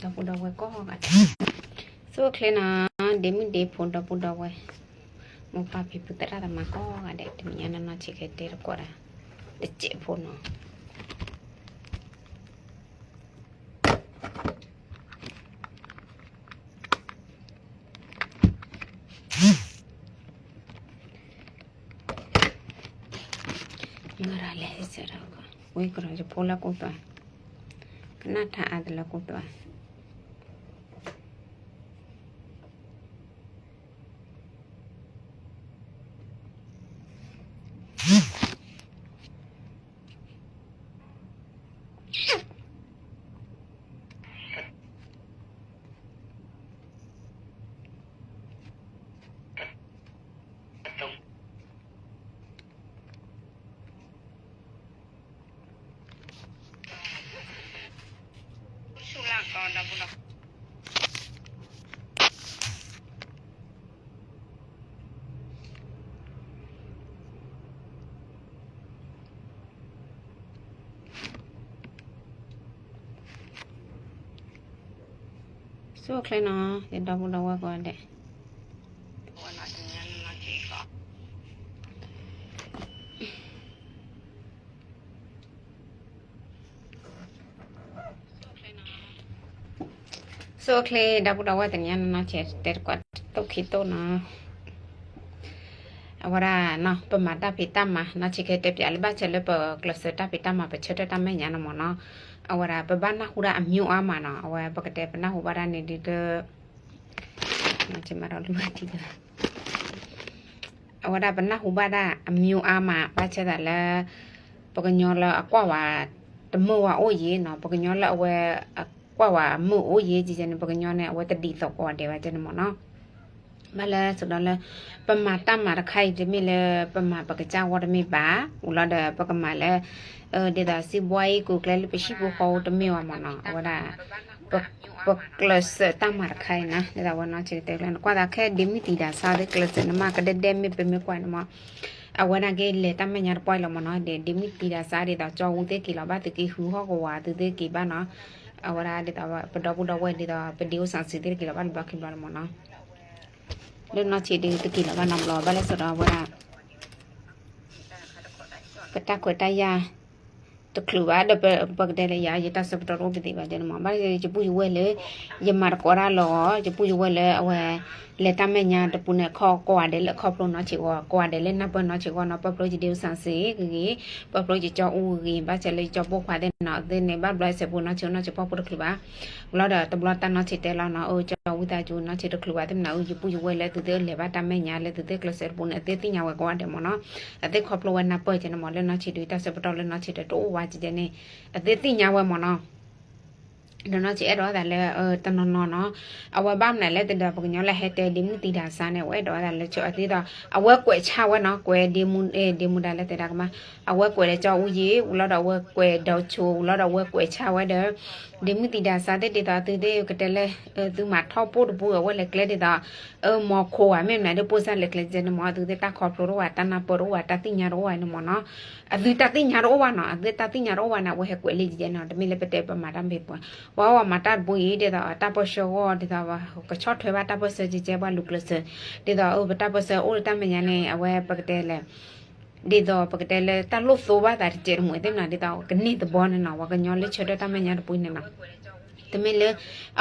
da puda we ko ga so klena de mi de phon da puda we mo pa pi putara da ma ko ga de de mi na na chi ke de ko da de che phon no ငါရလဲစရကဝေကရကြပိုလာကိုတော့ကနထအဒလကိုတော့ရှူ လာကောတော့ဘူးလားဆိုခလနော်ရတော့ဘူးတော့ဝကောတဲ့ဝလာတင်ရနာကေကော so kle dapu dawa tanya na che ter kwat to khito na awara na pamata pitama na chike te pya ba che le pa class ta pitama pa che ta me nya na mo na awara pa ba na hura amyu ama na awara pa kate pa na hu ba ra ne di de na che ma ra lu ba ti da awara pa na hu ba da amyu ama ba che da la pa ka nyo la akwa wa တမောဝအိုရေနော်ပကညောလက်အဝဲ ကွာဝမှုအိုရေကြီးချင်ပကညောနဲ့အဝဲတတိတော့ကွာတယ်ပါကျန်မနော်မလဲဆိုတော့လဲပမာတမရခိုင်ဒီမီလဲပမာပကကြဝရမီပါဦးလာတဲ့ပကမလဲအဲဒေတာစီဘွိုင်းကိုကလဲပရှိဖို့ဟောတမီဝမနော်ဝဒါပပကလစတမရခိုင်နာဒေတာဝနာချစ်တယ်လဲကွာတာခဲဒီမီတီတာစားတဲ့ကလစနမကတဲ့ဒဲမီပမေကွာနမအဝနာကေလေတမညာပွိုင်လမနော်ဒီဒီမီတီဒါစားရတော့ကြောဝသေးကီလာဘတကီဟူဟောကဝါတသေးကီဘာနော် အဝရာဒီတော့ပဒပုဒဝဲဒီတော့ပဒီယိုဆန်စီတေကီလာဘာဘခိလာမနော်လေနော်ချီဒီ တကီလာဘာနမ်လောဘာလဲဆိုတော့ဝရာပတကွတယာတကလူဘာဒပပကတဲ့လေယာယတစပတော်ဘဒီဘာတဲ့မဘာလေချပူယဝဲလေယမာကောရာလောချပူယဝဲလေအဝဲလေတမညာတပူနဲ့ခေါ်ကွာတယ်လေခေါ်ပလို့နော်ချီကွာကွာတယ်လေနပနော်ချီကွာနော်ပပလို့ဒီဒီဆန်စီကြီးပပလို့ချီကြောဦးကြီးဘာချက်လေကြောပုတ်ခွာတဲ့နော်ဒီနေဘာဘလိုက်စပူနော်ချီနော်ချီပပလို့ကလူဘာဘလာတော့တဘလတနော်ချီတဲလောနော်အိုကြောဝူတာကျူနော်ချီတကလူဘာတဲ့နော်ယူပူယဝဲလေသူတဲ့လေဘာတမညာလေသူတဲ့ကလစပူနဲ့တဲ့တင်ညာဝဲကွာတယ်မနော်အတဲ့ခေါ်ပလို့ဝဲနပွဲချင်မလေနော်ချီတူတစပတော်လေနော်ချီတိုးဝါကြည့်တဲ့နေအတဲ့တင်ညာဝဲမနော်နော်ချေတော့ဒါလည်းအဲတနော်နော်နော်အဝဘမ်နဲ့လည်းတပကညောလည်းဟဲတဲ့ဒီမူတီတာစားနဲ့ဝဲတော့ဒါလည်းချောအသေးတော့အဝဲကွယ်ချဝဲနော်ကွယ်ဒီမူအဲဒီမူဒါလည်းတဲ့ဒါကမအဝဲကွယ်လည်းကြောက်ဦးကြီးဦးလာတော့ဝဲကွယ်တော့ချိုဦးလာတော့ဝဲကွယ်ချဝဲတဲ့ ဒီမူတီတာစားတဲ့တေတာတေတဲ့ကတလည်းအဲသူမထောက်ဖို့တပူဝဲလည်းကလေးတေတာအဲမော်ခိုဝမဲမဲတဲ့ပိုစလည်းကလေးကျနေမောသူတဲ့တာခေါ်ပရိုဝါတနာပရိုဝါတတိညာရောဝါနမောနော်အသူတတိညာရောဝါနော်အသူတတိညာရောဝါနာဝဲကွယ်လေးကျနော်တမီလည်းပတဲ့ပမာတမ်းပေပွားဝါဝမတတ်ဘူးရတဲ့တော့တပရှောဝတဲ့တော့ကချော့ထွဲပါတပစကြီးကျပါလူကလစတဲ့တော့ဥပတပစအိုတမညာနေအဝဲပကတဲ့လေ ဒီတော့ပကတဲ့လေတလို့သောပါတာကျဲမှုတဲ့နာဒီတော့ကနေတဘောနေနော်ဝကညောလေးချတဲ့တမညာပူနေနော်တမီလေ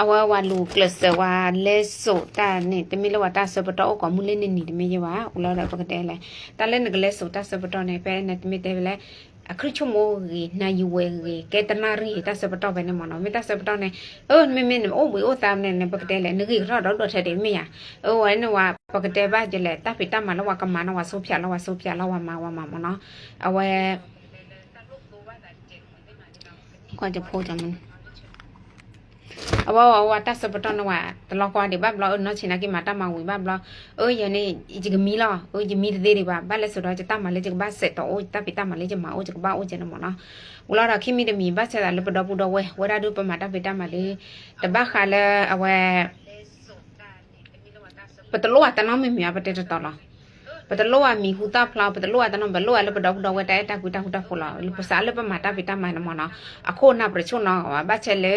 အဝဝလူကလစဝါလဲဆိုတာနေတမီလဝတာစပတော့ကမူလေးနေနေတမီရပါဦးလာပကတဲ့လေတလဲငကလဲဆိုတာစပတော့နေပဲနေတမီတဲ့လေ အခရချမောရီနာယူဝဲရီကေတနာရီတဆပတော့ပဲနေမနော်မေတဆပတော့နေအိုးမေမေအိုးဝေအိုးតាមနေပကတဲ့လေနဂီရတော့တော့ထတဲ့မေယာအိုးဝဲနဝပကတဲ့ပါကြလေတပိတမလဝကမနဝဆုဖြလဝဆုဖြလဝမဝမမနော်အဝဲကွာကြဖိုးကြမန် အဝဝတဆပတော့နဝတလောကွာဒီဘဘလောနော်ချင်နာကိမတမဝီဘဘလောအိုးယနေ့ဒီကမီလောအိုးဂျမီတဲ့တွေပါဘာလဲဆိုတော့ကြတမလေးကြဘာဆက်တော့အိုးတပိတမလေးကြမအိုးကြဘာအိုးကြနမနော်ဝလာရခိမီတမီဘာဆက်တာလပတော့ပတော့ဝဲဝရဒုပမတပိတမလေးတဘခါလဲအဝဲပတလောတနောမမီပတဲ့တော်လား ပတလောအမီဟူတာဖလာပတလောအတနဘလောအလပဒေါဒေါဝတဲတာကူတာဟူတာဖလာလပစာလပမာတာဗီတာမိုင်နမနာအခုနာပရချုံနာဘာချက်လေ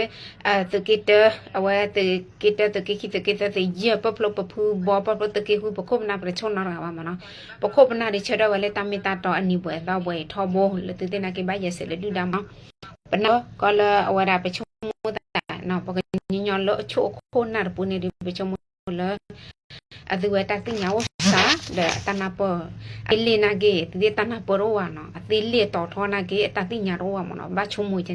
အဲတကိတအဝဲတကိတတကိခိတကိတတရပပလပဖူဘောပပတကိဟူပခုနာပရချုံနာရပါမနာပခုပနာဒီချက်တော့လေတမီတာတော့အနိပွဲတော့ပွဲထောဘောလေတတဲ့နာကေဘရစလေဒူဒါမပနောကလအဝရပချုံမတာနော်ပကညညလောချိုခိုနာပူနေဒီပချုံလအဒီဝတာတိညာဝစာဒတနာပအလီ နာကေတိတနာပရောဝနော်အတိလေတော်ထောနာကေအတတိညာရောဝမနော်ဘာချုံမွေချ